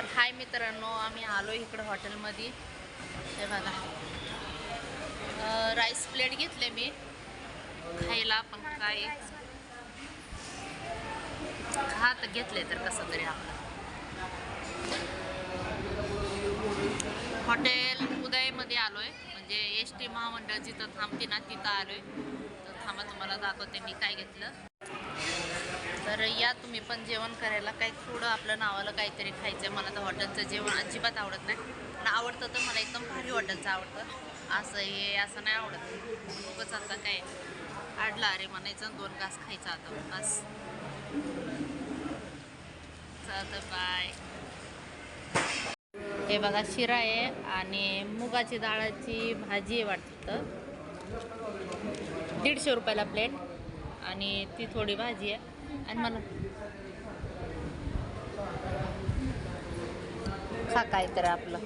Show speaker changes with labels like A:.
A: तर हाय मित्रांनो आम्ही आलो इकडं हॉटेलमध्ये. हे बघा. राईस प्लेट घेतले मी. खायला पण काय? हा तर घेतले तर कसं तरी आपलं. हॉटेल उदयमध्ये आलोय. म्हणजे एस टी महामंडळ जिथं थांबते ना तिथं आलोय. तर थांबा तुम्हाला दाखवते मी काय घेतलं. तर या तुम्ही पण जेवण करायला काही थोडं आपलं नावाला काहीतरी खायचं मला तर हॉटेलचं जेवण अजिबात आवडत नाही. पण आवडतं तर मला एकदम भारी हॉटेलचं आवडतं. असं हे असं नाही आवडत. खूपच आता काय आडला अरे म्हणायचं दोन घास खायचा आता. बस. चालतं बाय हे बघा शिरा आहे आणि मुगाची डाळाची भाजी आहे वाटतं. दीडशे रुपयाला प्लेट आणि ती थोडी भाजी आहे. आणि मला खा काय तर आपलं.